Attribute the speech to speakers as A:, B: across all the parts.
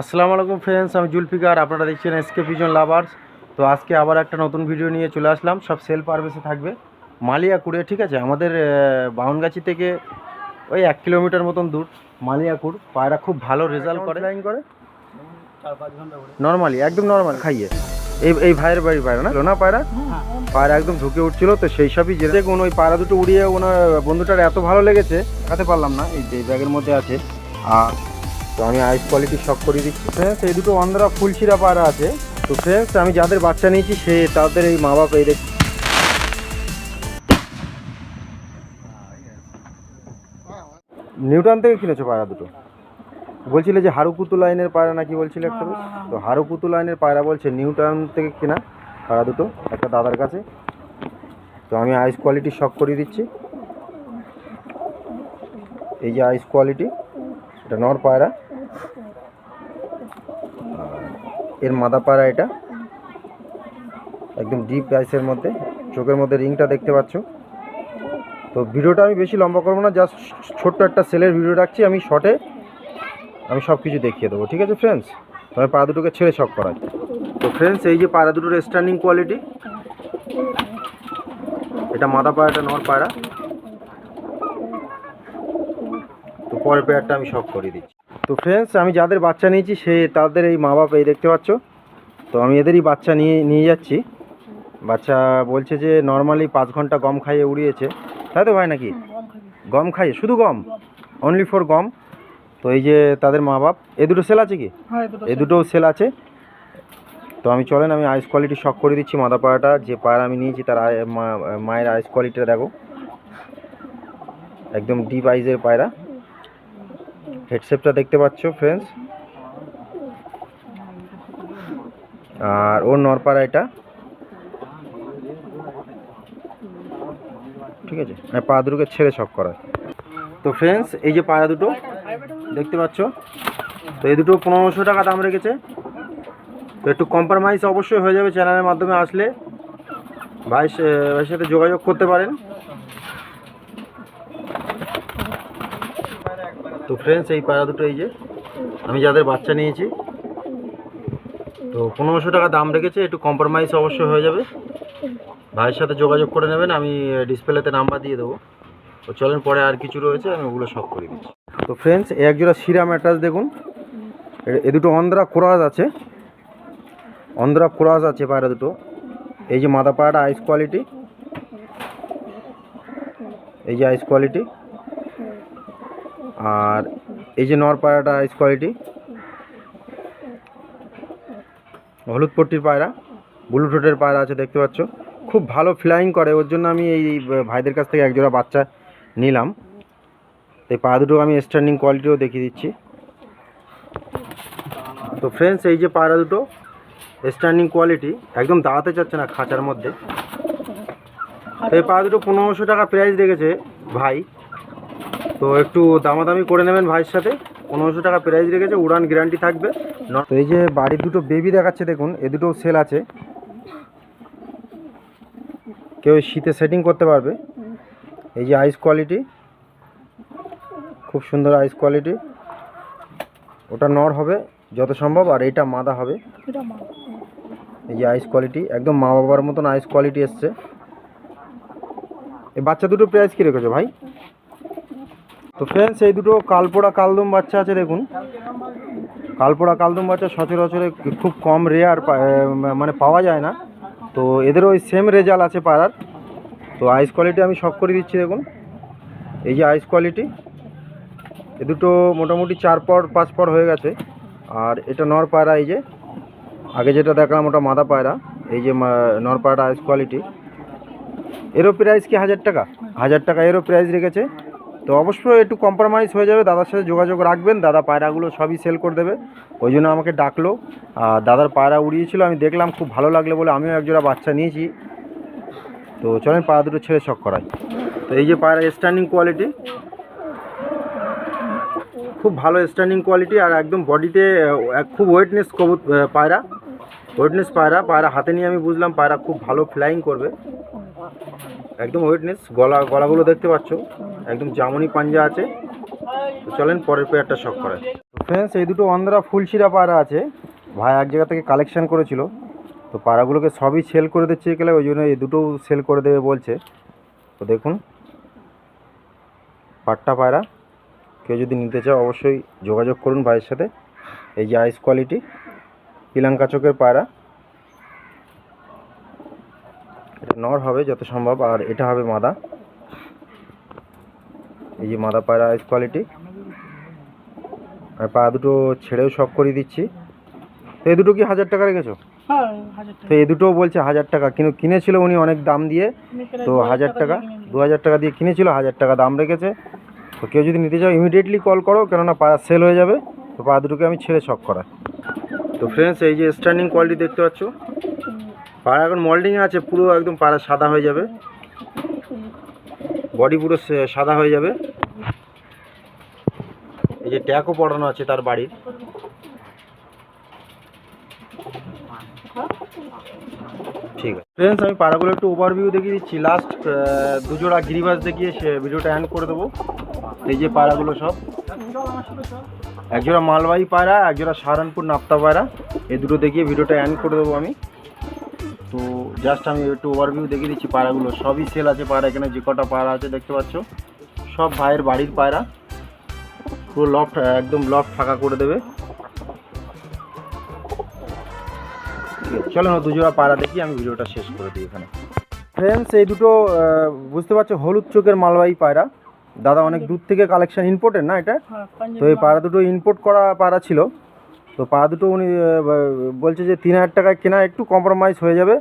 A: আসসালামু আলাইকুম ফ্রেন্ডস আমি জুলফিকার আপনারা দেখছেন এসকে পিজন লাভার্স তো আজকে আবার একটা নতুন ভিডিও নিয়ে চলে আসলাম সব সেল পারভেসে থাকবে। মালিয়াকুড়ে ঠিক আছে? আমাদের বাউনগাছি থেকে ওই এক কিলোমিটার মতন দূর মালিয়াকুর পায়রা খুব ভালো রেজাল্ট করে। লাইন করে? নর্মালি একদম নর্মাল খাইয়ে। এই এই ভাইয়ের বাড়ি পায়রা না? লোনা পায়রা? পায়রা একদম ঢুকে উঠছিল তো সেই সবই যে দেখুন ওই পায়রা দুটো উড়িয়ে ওনার বন্ধুটার এত ভালো লেগেছে দেখাতে পারলাম না এই যে ব্যাগের মধ্যে আছে। আর তো আমি আইস কোয়ালিটি শক করে দিচ্ছি। ফ্রেন্ডস এই দুটো অন্ধ্রা ফুলশিরা পায়রা আছে। তো ফ্রেন্ডস আমি যাদের বাচ্চা নিয়েছি সে তাদের এই মা বাপ এই দেখ নিউটন থেকে কিনেছো পায়রা দুটো? বলছিলে যে হারুকুতু লাইনের পায়রা নাকি বলছিলে একটা বেশ? তো হারুকুতু লাইনের পায়রা বলছে নিউটন থেকে কেনা পায়রা দুটো একটা দাদার কাছে। তো আমি আইস কোয়ালিটি শক করিয়ে দিচ্ছি। এই যে আইস কোয়ালিটি এটা নর পায়রা আর এর মাদা পায়রা এটা। একদম ডিপ আইসের মধ্যে। চোখের মধ্যে রিংটা দেখতে পাচ্ছ। তো ভিডিওটা আমি বেশি লম্বা করব না জাস্ট ছোট্ট একটা সেলের ভিডিও রাখছি, আমি শর্টে আমি সব কিছু দেখিয়ে দেবো, ঠিক আছে ফ্রেন্ডস তবে পা দুটোকে ছেড়ে শখ করাই। তো ফ্রেন্ডস এই যে পায়রা দুটোর স্ট্যান্ডিং কোয়ালিটি এটা মাদা পায়রাটা নর পায়রা তো পরের পেয়ারটা আমি শখ করে দিচ্ছি। তো ফ্রেন্ডস আমি যাদের বাচ্চা নিয়েছি সে তাদের এই মা বাপ এই দেখতে পাচ্ছ। তো আমি এদেরই বাচ্চা নিয়ে নিয়ে যাচ্ছি। বাচ্চা বলছে যে নর্মালি পাঁচ ঘণ্টা গম খাইয়ে উড়িয়েছে। তাই তো ভাই নাকি? গম খাইয়ে। শুধু গম? অনলি ফর গম? তো এই যে তাদের মা বাপ এ দুটো সেল আছে কি? এ দুটোও সেল আছে। তো আমি চলেন আমি আইস কোয়ালিটি শক করে দিচ্ছি মাদা পাড়াটা। যে পায়রা আমি নিয়েছি তার মায়ের আইস কোয়ালিটিটা দেখো। একদম ডিপ আইজের পায়রা। হেডসেপটা দেখতে পাচ্ছ ফ্রেন্ডস আর ওর নরপাড়া এটা। ঠিক আছে? মানে পা দুটোকে ছেড়ে শক করা। তো ফ্রেন্ডস এই যে পায়রা দুটো, দেখতে পাচ্ছ? তো এই দুটো পনেরোশো টাকা দাম রেখেছে। তো একটু কম্প্রোমাইজ অবশ্যই হয়ে যাবে চ্যানেলের মাধ্যমে আসলে। ভাই ভাইয়ের সাথে যোগাযোগ করতে পারেন। তো ফ্রেন্ডস এই পায়রা দুটো এই যে, আমি যাদের বাচ্চা নিয়েছি। তো পনেরোশো টাকা দাম রেখেছে, একটু কম্প্রোমাইজ অবশ্যই হয়ে যাবে। ভাইয়ের সাথে যোগাযোগ করে নেবেন, আমি ডিসপ্লেতে নাম্বার দিয়ে দেবো। তো চলেন, পরে আর কিছু রয়েছে, আমি ওগুলো সব করে দিচ্ছি। তো ফ্রেন্ডস এক জোড়া সিরা ম্যাট্রাস দেখুন। এ- দুটো অন্ধ্রা কোরাজ আছে। অন্ধ্রা কোরাজ আছে পায়রা দুটো। এই যে মাদা পায়রাটা আইস কোয়ালিটি এই যে আইস কোয়ালিটি আর এই যে নর পায়রাটা আইস কোয়ালিটি হলুদ পট্টির পায়রা ব্লুটুথের পায়রা আছে দেখতে পাচ্ছ। খুব ভালো ফ্লাইং করে, ওর জন্য আমি এই ভাইদের কাছ থেকে একজোড়া বাচ্চা নিলাম। তো এই পায়রা দুটো আমি স্ট্যান্ডিং কোয়ালিটিও দেখিয়ে দিচ্ছি। তো ফ্রেন্ডস এই যে পায়রা দুটো স্ট্যান্ডিং কোয়ালিটি একদম দাঁড়াতে চাচ্ছে না খাঁচার মধ্যে। তো এই পায়রা দুটো পনেরোশো টাকা প্রাইস রেখেছে ভাই। তো একটু দামাদামি করে নেবেন ভাইয়ের সাথে। পনেরোশো টাকা প্রাইস রেখেছে উড়ান গ্যারান্টি থাকবে। তো এই যে বাড়ির দুটো বেবি দেখাচ্ছে দেখুন এ দুটো সেল আছে। কেউ শীতে সেটিং করতে পারবে। এই যে আইস কোয়ালিটি খুব সুন্দর আইস কোয়ালিটি ওটা নর হবে যত সম্ভব আর এইটা মাদা হবে। এই যে আইস কোয়ালিটি একদম মা বাবার মতন আইস কোয়ালিটি এসছে। এই বাচ্চা দুটো প্রাইস কী রেখেছো ভাই? তো ফ্রেন্ডস এই দুটো কালপোড়া কালদম বাচ্চা আছে, দেখুন। কালপোড়া কালদম বাচ্চা সচরাচরে খুব কম রেয়ার মানে পাওয়া যায় না। তো এদের ওই সেম রেজাল্ট আছে পাড়ার। তো আইস কোয়ালিটি আমি শখ করে দিচ্ছি, দেখুন। এই যে আইস কোয়ালিটি এ দুটো মোটামুটি চার পর, পাঁচ পর হয়ে গেছে। আর এটা নর পায়রা এই যে। আগে যেটা দেখলাম, ওটা মাদা পায়রা। এই যে নর পায়রা আইস কোয়ালিটি এরও প্রাইস কি হাজার টাকা? হাজার টাকা এরও প্রাইস রেখেছে। তো অবশ্যই একটু কম্প্রোমাইজ হয়ে যাবে, দাদার সাথে যোগাযোগ রাখবেন, দাদা পায়রাগুলো সবই সেল করে দেবে। ওই জন্য আমাকে ডাকলো, আর দাদার পায়রা উড়িয়েছিল, আমি দেখলাম খুব ভালো লাগল বলে আমিও একজোড়া বাচ্চা নিয়েছি। তো চলেন পায়রা দুটো ছেড়ে শখ করাই। তো এই যে পায়রা স্ট্যান্ডিং কোয়ালিটি খুব ভালো স্ট্যান্ডিং কোয়ালিটি আর একদম বডিতে খুব ওয়েটনেস কবুত পায়রা। ওয়েটনেস পায়রা পায়রা হাতে নিয়ে আমি বুঝলাম পায়রা খুব ভালো ফ্লাইং করবে। একদম ওয়েটনেস, গলা, গলাগুলো দেখতে পাচ্ছ। একদম জামনি পাঞ্জা আছে। চলেন পরের পেয়ারটা শখ করায় তো ফ্রেন্ডস এই দুটো অন্ধ্রা ফুলশিরা পায়রা আছে। ভাই এক জায়গা থেকে কালেকশন করেছিল। তো পায়রাগুলোকে সবই সেল করে দিচ্ছে গেলে ওই জন্য এই দুটোও সেল করে দেবে বলছে। তো দেখুন, পাট্টা পায়রা। কেউ যদি নিতে চাও অবশ্যই যোগাযোগ করুন ভাইয়ের সাথে। এই যে আইস কোয়ালিটি পিলাঙ্কা চোখের পায়রা। এটা নর হবে যত সম্ভব আর এটা হবে মাদা। এই যে মাদা পায়রা আইস কোয়ালিটি আর পা দুটো ছেড়েও শখ করে দিচ্ছি। তো এই দুটো কি হাজার টাকা রেখেছো?
B: হ্যাঁ
A: তো এই দুটোও বলছে হাজার টাকা। কিন্তু কিনেছিল উনি অনেক দাম দিয়ে। তো হাজার টাকা দু হাজার টাকা দিয়ে কিনেছিল হাজার টাকা দাম রেখেছে। তো কেউ যদি নিতে চাও ইমিডিয়েটলি কল করো কেননা পাড়া সেল হয়ে যাবে। তো পা দুটোকে আমি ছেড়ে শখ করা তো ফ্রেন্ডস এই যে স্ট্যান্ডিং কোয়ালিটি দেখতে পাচ্ছ। পাড়া এখন মল্ডিং আছে, পুরো একদম পাড়া সাদা হয়ে যাবে। বডি পুরো সাদা হয়ে যাবে। এই যে ট্যাকও পড়ানো আছে তার বাড়ির। ঠিক আছে। ফ্রেন্ডস আমি পাড়াগুলো একটু ওভারভিউ দেখিয়ে দিচ্ছি। লাস্ট দুজোড়া গিরিবাস দেখিয়ে সে ভিডিওটা অ্যান্ড করে দেবো। এই যে পাড়াগুলো সব। একজোড়া মালবাহী পায়রা একজোড়া সাহারানপুর নাপ্তা পায়রা এই দুটো দেখিয়ে ভিডিওটা অ্যান্ড করে দেবো আমি। জাস্ট আমি একটু ওভারভিউ দেখিয়ে দিচ্ছি পায়রাগুলো সবই সেল আছে পায়রা এখানে যে কটা পায়রা আছে দেখতে পাচ্ছ? সব ভাইয়ের বাড়ির পায়রা। পুরো লফট একদম লফট ফাঁকা করে দেবে। চলো না দুজোড়া পায়রা দেখি আমি ভিডিওটা শেষ করে দিই এখানে। ফ্রেন্ডস এই দুটো বুঝতে পারছ হলুদ চোখের মালবাহী পায়রা। দাদা অনেক দূর থেকে কালেকশন ইম্পোর্টের না এটা?
B: হ্যাঁ
A: তো এই পাড়া দুটো ইম্পোর্ট করা পাড়া ছিল। তো পাড়া দুটো উনি বলছে যে তিন হাজার টাকায় কেনা একটু কম্প্রোমাইজ হয়ে যাবে।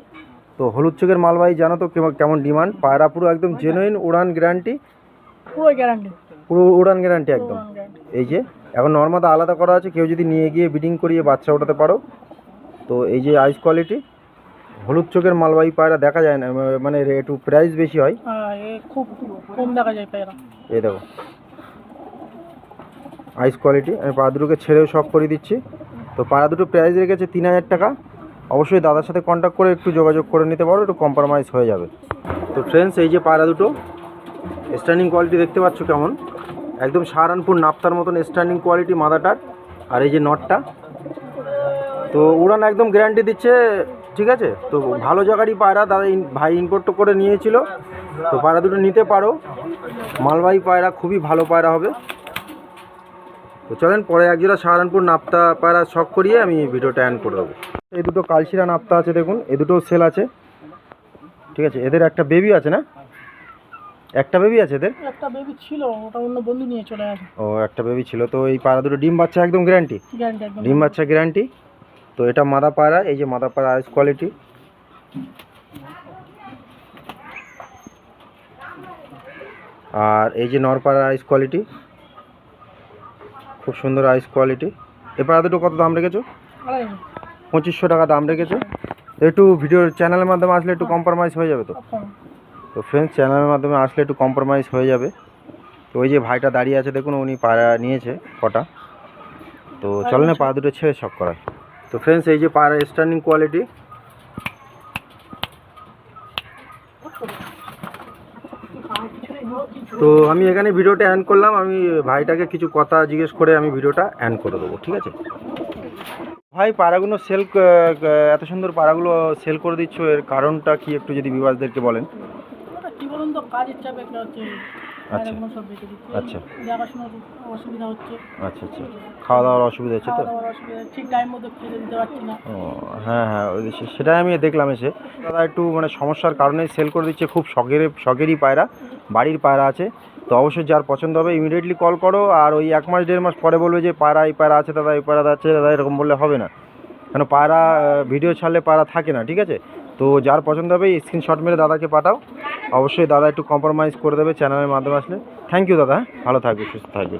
A: তো হলুদ চোখের মালবাহী জানো তো কেমন- কেমন ডিমান্ড পায়রা পুরো একদম জেনুইন উড়ান গ্যারান্টি
B: পুরো গ্যারান্টি
A: পুরো উড়ান গ্যারান্টি একদম। এই যে এখন নর্মাদা আলাদা করা আছে কেউ যদি নিয়ে গিয়ে বিডিং করিয়ে বাচ্চা ওঠাতে পারো। তো এই যে আইস কোয়ালিটি হলুদ চোখের মালবাহী পায়রা দেখা যায় না মানে একটু প্রাইস বেশি হয়।
B: হ্যাঁ খুব কম দেখা যায় পায়রা।
A: এই দেখো। আইস কোয়ালিটি আমি পা দুটোকে ছেড়েও শখ করে দিচ্ছি। তো পাড়া দুটো প্রাইস রেখেছে তিন হাজার টাকা। অবশ্যই দাদার সাথে কন্ট্যাক্ট করে একটু যোগাযোগ করে নিতে পারো, একটু কম্প্রোমাইজ হয়ে যাবে। তো ফ্রেন্ডস এই যে পায়রা দুটো স্ট্যান্ডিং কোয়ালিটি দেখতে পাচ্ছ কেমন? একদম সাহারানপুর নাপ্তার মতন স্ট্যান্ডিং কোয়ালিটি মাদাটার, আর এই যে নটটা। তো উড়ান একদম গ্যারান্টি দিচ্ছে, ঠিক আছে? তো ভালো জায়গারই পায়রা দাদা ভাই ইম্পোর্ট করে নিয়েছিল। তো পায়রা দুটো নিতে পারো। মালবাহী পায়রা খুবই ভালো পায়রা হবে। তো চলেন পরে একজোড়া সাহারানপুর নাপ্তা পায়রা শখ করিয়ে আমি ভিডিওটা অ্যান্ড করে দেবো। এই দুটো কালশিরা নাপ্তা আছে দেখুন এ দুটো সেল আছে। ঠিক আছে এদের একটা বেবি আছে না? একটা বেবি আছে এদের?
B: একটা বেবি ছিল ওটা অন্য বন্ধু নিয়ে চলে আসে
A: ও একটা বেবি ছিল তো এই পায়রা দুটো ডিম বাচ্চা একদম গ্যারান্টি
B: গ্যারান্টি
A: ডিম বাচ্চা গ্যারান্টি তো এটা মাদা পায়রা এই যে মাদা পায়রা আইস কোয়ালিটি আর এই যে নরপাড়া আইস কোয়ালিটি খুব সুন্দর আইস কোয়ালিটি এ পায়রা দুটো কত দাম রেখেছো? পঁচিশশো টাকা দাম রেখেছো। একটু ভিডিওর চ্যানেলের মাধ্যমে আসলে একটু কম্প্রোমাইজ হয়ে যাবে তো। তো ফ্রেন্ডস চ্যানেলের মাধ্যমে আসলে একটু কম্প্রোমাইজ হয়ে যাবে। তো ওই যে ভাইটা দাঁড়িয়ে আছে দেখুন উনি পায়রা নিয়েছে কটা। তো চলে না পা দুটো ছেড়ে শখ করায় তো ফ্রেন্ডস এই যে পায়রা স্ট্যান্ডিং কোয়ালিটি তো আমি এখানে ভিডিওটা অ্যান্ড করলাম। আমি ভাইটাকে কিছু কথা জিজ্ঞেস করে আমি ভিডিওটা অ্যান্ড করে দেবো ঠিক আছে? ভাই পাড়াগুলো সেল এত সুন্দর পাড়াগুলো সেল করে দিচ্ছ এর কারণটা কি একটু যদি বিবাসদেরকে বলেন?
B: কি বলুন তো কাজের চাপে একটা হচ্ছে।
A: আচ্ছা।
B: সব দিচ্ছে।
A: আচ্ছা।
B: দেখাশোনার অসুবিধা হচ্ছে।
A: আচ্ছা আচ্ছা। খাওয়া দাওয়ার অসুবিধা হচ্ছে তো?
B: খাওয়া দাওয়ার অসুবিধা ঠিক টাইম মতো খেতে দিতে পারছি না।
A: ও হ্যাঁ হ্যাঁ ওই সে- সেটাই আমি দেখলাম এসে। দাদা একটু মানে সমস্যার কারণে সেল করে দিচ্ছে। খুব শখের শখেরই পায়রা বাড়ির পায়রা আছে। তো অবশ্যই যার পছন্দ হবে ইমিডিয়েটলি কল করো। আর ওই এক মাস দেড় মাস পরে বলবে যে পায়রা এই পায়রা আছে দাদা এই পায়রা আছে দাদা এরকম বললে হবে না। কেন পায়রা ভিডিও ছাড়লে পায়রা থাকে না ঠিক আছে? তো যার পছন্দ হবে স্ক্রিনশট মেরে দাদাকে পাঠাও। অবশ্যই দাদা একটু কম্প্রোমাইজ করে দেবে চ্যানেলের মাধ্যমে আসলে। থ্যাংক ইউ দাদা? ভালো থাকবে, সুস্থ থাকবে।